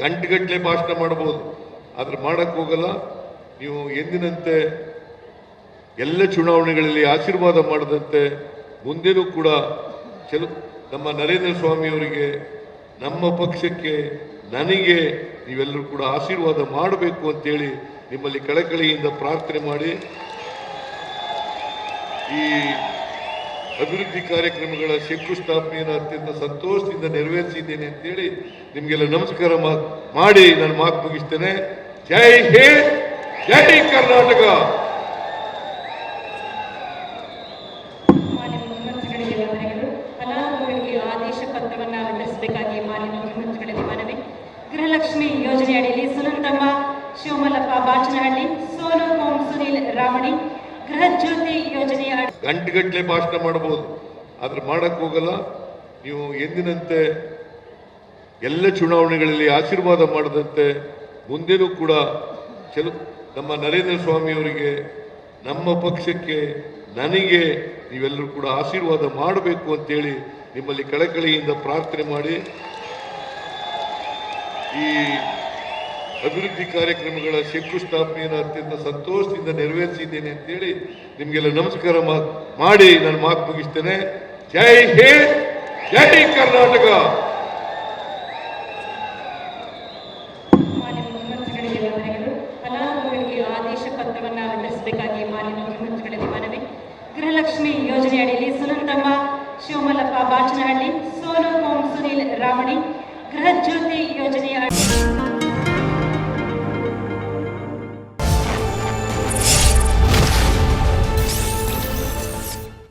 ಗಂಟೆಗಟ್ಟಲೆ ಭಾಷಣ ಮಾಡಬಹುದು. ಆದ್ರೆ ಮಾಡಕ್ ಹೋಗಲ್ಲ. ನೀವು ಎಂದಿನಂತೆ ಎಲ್ಲ ಚುನಾವಣೆಗಳಲ್ಲಿ ಆಶೀರ್ವಾದ ಮಾಡದಂತೆ ಮುಂದೆನೂ ಕೂಡ ಚಲು, ನಮ್ಮ ನರೇಂದ್ರ ಸ್ವಾಮಿಯವರಿಗೆ ನಮ್ಮ ಪಕ್ಷಕ್ಕೆ ನನಗೆ ನೀವೆಲ್ಲರೂ ಕೂಡ ಆಶೀರ್ವಾದ ಮಾಡಬೇಕು ಅಂತೇಳಿ ನಿಮ್ಮಲ್ಲಿ ಕಳಕಳಿಯಿಂದ ಪ್ರಾರ್ಥನೆ ಮಾಡಿ ಈ ಅಭಿವೃದ್ಧಿ ಕಾರ್ಯಕ್ರಮಗಳ ಶಂಕುಸ್ಥಾಪನೆಯನ್ನು ಅತ್ಯಂತ ಸಂತೋಷದಿಂದ ನೆರವೇರಿಸಿದ್ದೇನೆ ಅಂತೇಳಿ ನಿಮಗೆಲ್ಲ ನಮಸ್ಕಾರ ಮಾಡಿ ನಾನು ಮಾತು ಮುಗಿಸ್ತೇನೆ. ಜೈ ಹಿಂದ್ ಜೈ ಕರ್ನಾಟಕ! ಆದೇಶ ಪತ್ರವನ್ನು ವಿತರಿಸಬೇಕಾಗಿ ಮಾನ್ಯ ಯೋಜನೆ ಅಡಿಯಲ್ಲಿ ಸುನಂದಮ್ಮ, ಶಿವಮಲ್ಲಪ್ಪ ಬಾಚನಹಳ್ಳಿ ಸೋನು ಓಂ ಸುನೀಲ್ ರಾಮಣಿ ಗೃಹ ಜ್ಯೋತಿ ಯೋಜನೆಯ ಗಂಟೆಗಟ್ಟಲೆ ಭಾಷಣ ಮಾಡಬಹುದು. ಆದ್ರೆ ಮಾಡಕ್ ಹೋಗಲ್ಲ. ನೀವು ಎಂದಿನಂತೆ ಎಲ್ಲ ಚುನಾವಣೆಗಳಲ್ಲಿ ಆಶೀರ್ವಾದ ಮಾಡದಂತೆ ಮುಂದೆನೂ ಕೂಡ ಚಲು ನಮ್ಮ ನರೇಂದ್ರ ಸ್ವಾಮಿಯವರಿಗೆ ನಮ್ಮ ಪಕ್ಷಕ್ಕೆ ನನಗೆ ನೀವೆಲ್ಲರೂ ಕೂಡ ಆಶೀರ್ವಾದ ಮಾಡಬೇಕು ಅಂತೇಳಿ ನಿಮ್ಮಲ್ಲಿ ಕಳಕಳಿಯಿಂದ ಪ್ರಾರ್ಥನೆ ಮಾಡಿ ಈ ಅಭಿವೃದ್ಧಿ ಕಾರ್ಯಕ್ರಮಗಳ ಶಂಕುಸ್ಥಾಪನೆಯನ್ನು ಅತ್ಯಂತ ಸಂತೋಷದಿಂದ ನೆರವೇರಿಸಿದ್ದೇನೆ ಅಂತೇಳಿ ನಿಮಗೆಲ್ಲ ನಮಸ್ಕಾರ ಮಾಡಿ ನಾನು ಮಾತು ಮುಗಿಸ್ತೇನೆ. ಜೈ ಹಿಂದ್, ಜೈ ಕರ್ನಾಟಕ! ಗೃಹಲಕ್ಷ್ಮಿ ಯೋಜನೆ ಅಡಿಯಲ್ಲಿ ಸುನಂದಮ್ಮ, ಶಿವಮಲ್ಲಪ್ಪ, ಬಾಚನಹಳ್ಳಿ ಸೋನು ಸುನೀಲ್ ರಾಮಣಿ, ಗೃಹ ಜ್ಯೋತಿ ಯೋಜನೆಯ